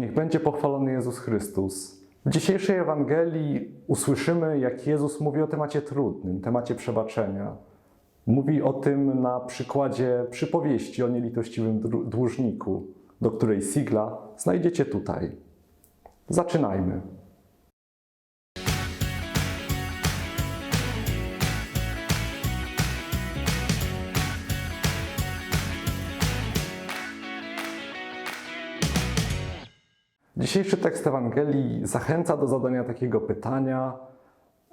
Niech będzie pochwalony Jezus Chrystus. W dzisiejszej Ewangelii usłyszymy, jak Jezus mówi o temacie trudnym, temacie przebaczenia. Mówi o tym na przykładzie przypowieści o nielitościwym dłużniku, do której sigla znajdziecie tutaj. Zaczynajmy. Dzisiejszy tekst Ewangelii zachęca do zadania takiego pytania: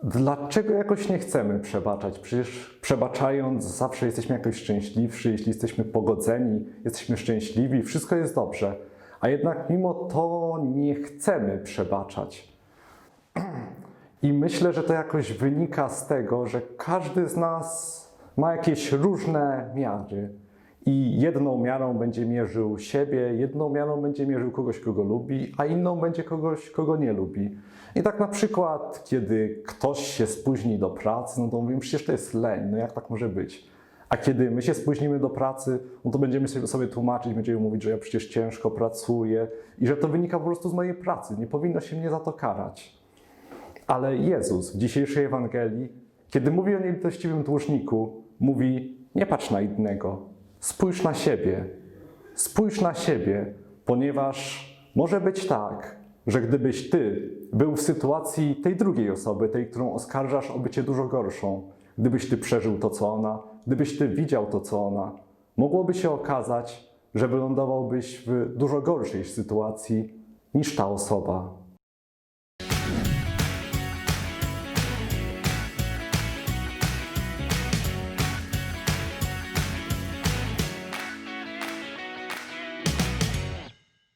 dlaczego jakoś nie chcemy przebaczać? Przecież przebaczając, zawsze jesteśmy jakoś szczęśliwsi, jeśli jesteśmy pogodzeni, jesteśmy szczęśliwi, wszystko jest dobrze. A jednak mimo to nie chcemy przebaczać. I myślę, że to jakoś wynika z tego, że każdy z nas ma jakieś różne miary. I jedną miarą będzie mierzył siebie, jedną miarą będzie mierzył kogoś, kogo lubi, a inną będzie kogoś, kogo nie lubi. I tak na przykład, kiedy ktoś się spóźni do pracy, no to mówimy, przecież to jest leń, no jak tak może być? A kiedy my się spóźnimy do pracy, no to będziemy sobie, tłumaczyć, będziemy mówić, że ja przecież ciężko pracuję i że to wynika po prostu z mojej pracy, nie powinno się mnie za to karać. Ale Jezus w dzisiejszej Ewangelii, kiedy mówi o nielitościwym dłużniku, mówi: Nie patrz na innego, spójrz na siebie. Spójrz na siebie, ponieważ może być tak, że gdybyś ty był w sytuacji tej drugiej osoby, tej, którą oskarżasz o bycie dużo gorszą, gdybyś ty przeżył to, co ona, gdybyś ty widział to, co ona, mogłoby się okazać, że wylądowałbyś w dużo gorszej sytuacji niż ta osoba.